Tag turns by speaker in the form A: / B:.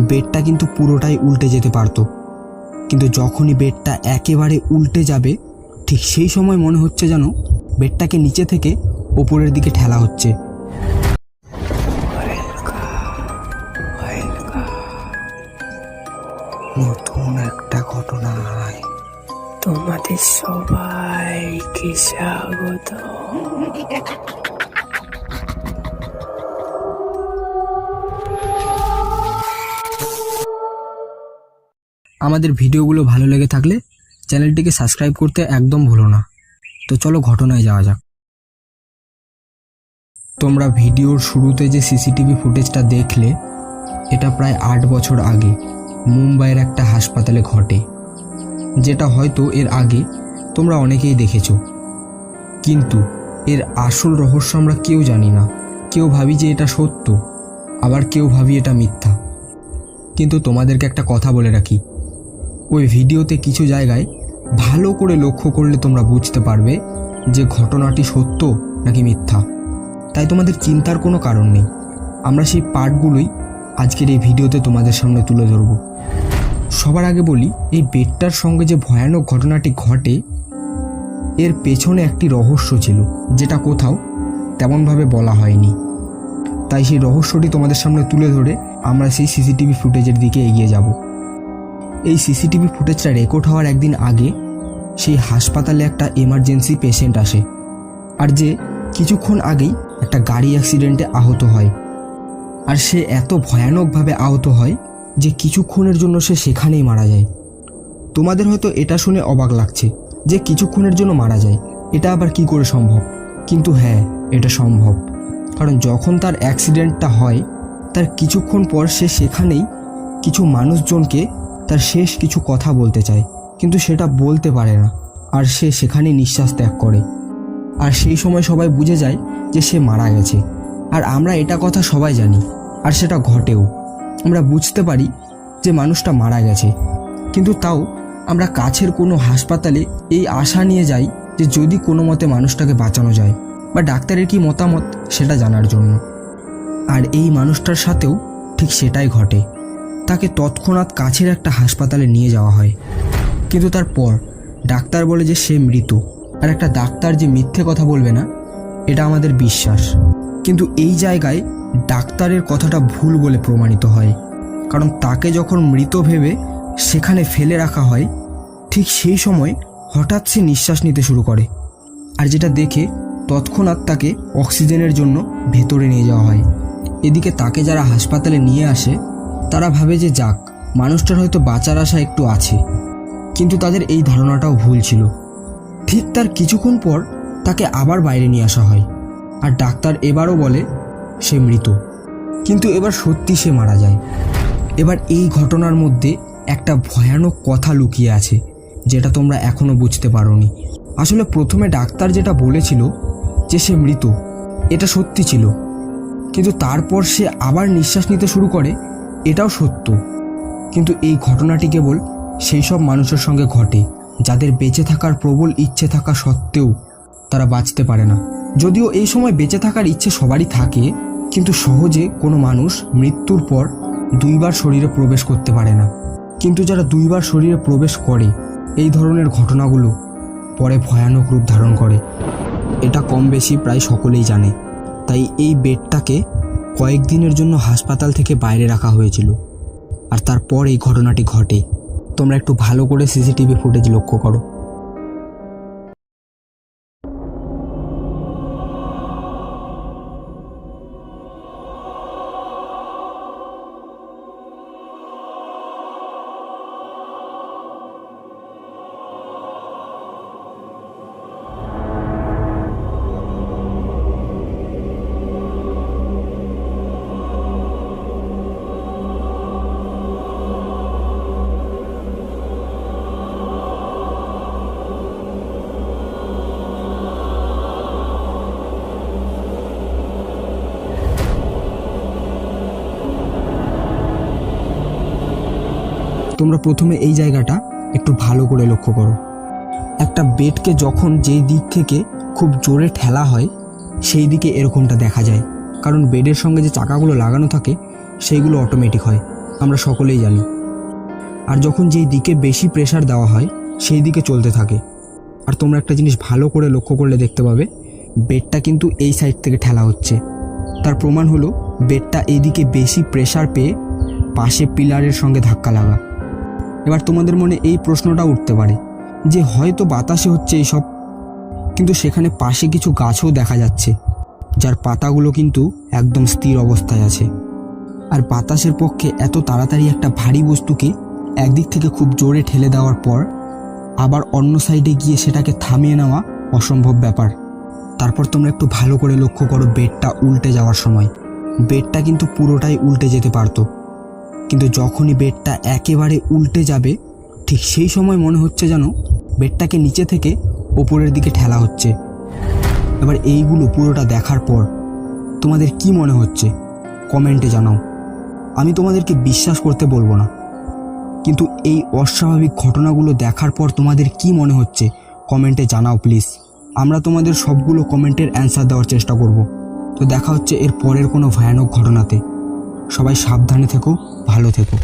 A: বেডটা কিন্তু পুরোটাই উল্টে যেতে পারতো। কিন্তু যখনই বেডটা একেবারে উল্টে যাবে, ঠিক সেই সময় মনে হচ্ছে যেন বেডটাকে নিচে থেকে ওপরের দিকে ঠেলা হচ্ছে। নতুন একটা ঘটনায়
B: তোমাদের সবাইকে স্বাগত
A: আমাদের ভিডিওগুলো ভালো লেগে থাকলে চ্যানেলটিকে সাবস্ক্রাইব করতে একদম ভুলো না। তো চলো ঘটনায় যাওয়া যাক। তোমরা ভিডিওর শুরুতে যে সিসিটিভি ফুটেজটা দেখলে, এটা প্রায় আট বছর আগে মুম্বাইয়ের একটা হাসপাতালে ঘটে। যেটা হয়তো এর আগে তোমরা অনেকেই দেখেছ। কিন্তু এর আসল রহস্য আমরা কেউ জানি না। কেউ ভাবি যে এটা সত্য, আবার কেউ ভাবি এটা মিথ্যা। কিন্তু তোমাদেরকে একটা কথা বলে রাখি ওই ভিডিওতে কিছু জায়গায় ভালো করে লক্ষ্য করলে তোমরা বুঝতে পারবে যে ঘটনাটি সত্য নাকি মিথ্যা। তাই তোমাদের চিন্তার কোনো কারণ নেই। আমরা সেই পার্টগুলোই আজকের এই ভিডিওতে তোমাদের সামনে তুলে ধরব। সবার আগে বলি, এই বেডটার সঙ্গে যে ভয়ানক ঘটনাটি ঘটে, এর পেছনে একটি রহস্য ছিল, যেটা কোথাও তেমনভাবে বলা হয়নি। তাই সেই রহস্যটি তোমাদের সামনে তুলে ধরে আমরা সেই সিসিটিভি ফুটেজের দিকে এগিয়ে যাব। এই সিসিটিভি ফুটেজটা রেকর্ড হওয়ার একদিন আগে সেই হাসপাতালে একটা এমার্জেন্সি পেশেন্ট আসে। আর যে কিছুক্ষণ আগেই একটা গাড়ি অ্যাক্সিডেন্টে আহত হয়। আর সে এত ভয়ানকভাবে আহত হয় যে কিছুক্ষণের জন্য সে সেখানেই মারা যায়। তোমাদের হয়তো এটা শুনে অবাক লাগছে যে কিছুক্ষণের জন্য মারা যায়। এটা আবার কি করে সম্ভব? কিন্তু হ্যাঁ এটা সম্ভব। কারণ যখন তার অ্যাক্সিডেন্টটা হয়, তার কিছুক্ষণ পর সে সেখানেই কিছু মানুষজনকে তার শেষ কিছু কথা বলতে চায়, কিন্তু সেটা বলতে পারে না, আর সে সেখানে নিঃশ্বাস ত্যাগ করে। আর সেই সময় সবাই বুঝে যায় যে সে মারা গেছে। আর আমরা এটা কথা সবাই জানি, আর সেটা ঘটেও। আমরা বুঝতে পারি যে মানুষটা মারা গেছে। কিন্তু তাও আমরা কাছের কোনো হাসপাতালে এই আশা নিয়ে যাই যে যদি কোনো মতে মানুষটাকে বাঁচানো যায়, বা ডাক্তারের কি মতামত সেটা জানার জন্য। আর এই মানুষটার সাথেও ঠিক সেটাই ঘটে। তাকে তৎক্ষণাৎ কাছের একটা হাসপাতালে নিয়ে যাওয়া হয়। কিন্তু তারপর ডাক্তার বলে যে সে মৃত আর একটা ডাক্তার যে মিথ্যে কথা বলবে না, এটা আমাদের বিশ্বাস। কিন্তু এই জায়গায় ডাক্তারের কথাটা ভুল বলে প্রমাণিত হয়। কারণ তাকে যখন মৃত ভেবে সেখানে ফেলে রাখা হয়, ঠিক সেই সময় হঠাৎ সে নিঃশ্বাস নিতে শুরু করে। আর যেটা দেখে তৎক্ষণাৎ তাকে অক্সিজেনের জন্য ভেতরে নিয়ে যাওয়া হয়। এদিকে তাকে যারা হাসপাতালে নিয়ে আসে তারা ভাবে যে যাক, মানুষটার হয়তো বাঁচার আশা একটু আছে। কিন্তু তাদের এই ধারণাটাও ভুল ছিল। ঠিক তার কিছুক্ষণ পর তাকে আবার বাইরে নিয়ে আসা হয়। আর ডাক্তার এবারও বলে, সে মৃত। কিন্তু এবার সত্যি সে মারা যায়। এবার এই ঘটনার মধ্যে একটা ভয়ানক কথা লুকিয়ে আছে, যেটা তোমরা এখনও বুঝতে পারোনি। আসলে প্রথমে ডাক্তার যেটা বলেছিল যে সে মৃত, এটা সত্যি ছিল। কিন্তু তারপর সে আবার নিঃশ্বাস নিতে শুরু করে এটাও সত্য। কিন্তু এই ঘটনাটি কেবল সেই সব মানুষের সঙ্গে ঘটে, যাদের বেঁচে থাকার প্রবল ইচ্ছে থাকা সত্ত্বেও তারা বাঁচতে পারে না। যদিও এই সময় বেঁচে থাকার ইচ্ছে সবারই থাকে, কিন্তু সহজে কোনো মানুষ মৃত্যুর পর দুইবার শরীরে প্রবেশ করতে পারে না। কিন্তু যারা দুইবার শরীরে প্রবেশ করে, এই ধরনের ঘটনাগুলো পরে ভয়ানক রূপ ধারণ করে। এটা কম বেশি প্রায় সকলেই জানে। তাই এই বেডটাকে কয়েকদিনের জন্য হাসপাতাল থেকে বাইরে রাখা হয়েছিল। আর তারপর এই ঘটনাটি ঘটে। তোমরা একটু ভালো করে সিসিটিভি ফুটেজ লক্ষ্য করো। তোমরা প্রথমে এই জায়গাটা একটু ভালো করে লক্ষ্য করো। একটা বেডকে যখন যেই দিক থেকে খুব জোরে ঠেলা হয়, সেই দিকে এরকমটা দেখা যায়। কারণ বেডের সঙ্গে যে চাকাগুলো লাগানো থাকে, সেইগুলো অটোমেটিক হয়। আমরা সকলেই জানি। আর যখন যেই দিকে বেশি প্রেশার দেওয়া হয়, সেই দিকে চলতে থাকে। আর তোমরা একটা জিনিস ভালো করে লক্ষ্য করলে দেখতে পাবে, বেডটা কিন্তু এই সাইড থেকে ঠেলা হচ্ছে। তার প্রমাণ হলো, বেডটা এইদিকে বেশি প্রেশার পেয়ে পাশে পিলারের সঙ্গে ধাক্কা লাগা। এবার তোমাদের মনে এই প্রশ্নটা উঠতে পারে, যে হয়তো বাতাসে হচ্ছে এইসব, কিন্তু সেখানে পাশে কিছু গাছও দেখা যাচ্ছে, যার পাতাগুলো কিন্তু একদম স্থির অবস্থায় আছে। আর বাতাসের পক্ষে এত তাড়াতাড়ি একটা ভারী বস্তুকে একদিক থেকে খুব জোরে ঠেলে দেওয়ার পর, আবার অন্য সাইডে গিয়ে সেটাকে থামিয়ে নেওয়া অসম্ভব ব্যাপার। তারপর তোমরা একটু ভালো করে লক্ষ্য করো বেডটা উল্টে যাওয়ার সময়। বেডটা কিন্তু পুরোটাই উল্টে যেতে পারতো। কিন্তু যখনই বেডটা একেবারে উল্টে যাবে, ঠিক সেই সময় মনে হচ্ছে যেন বেডটাকে নিচে থেকে ওপরের দিকে ঠেলা হচ্ছে। এবার এইগুলো পুরোটা দেখার পর তোমাদের কি মনে হচ্ছে? কমেন্টে জানাও। আমি তোমাদেরকে বিশ্বাস করতে বলব না। কিন্তু এই অস্বাভাবিক ঘটনাগুলো দেখার পর তোমাদের কি মনে হচ্ছে? কমেন্টে জানাও প্লিজ। আমরা তোমাদের সবগুলো কমেন্টের অ্যান্সার দেওয়ার চেষ্টা করব। তো দেখা হচ্ছে এর পরের কোনো ভয়ানক ঘটনাতে। সবাই সাবধানে থেকো ভালো থেকো।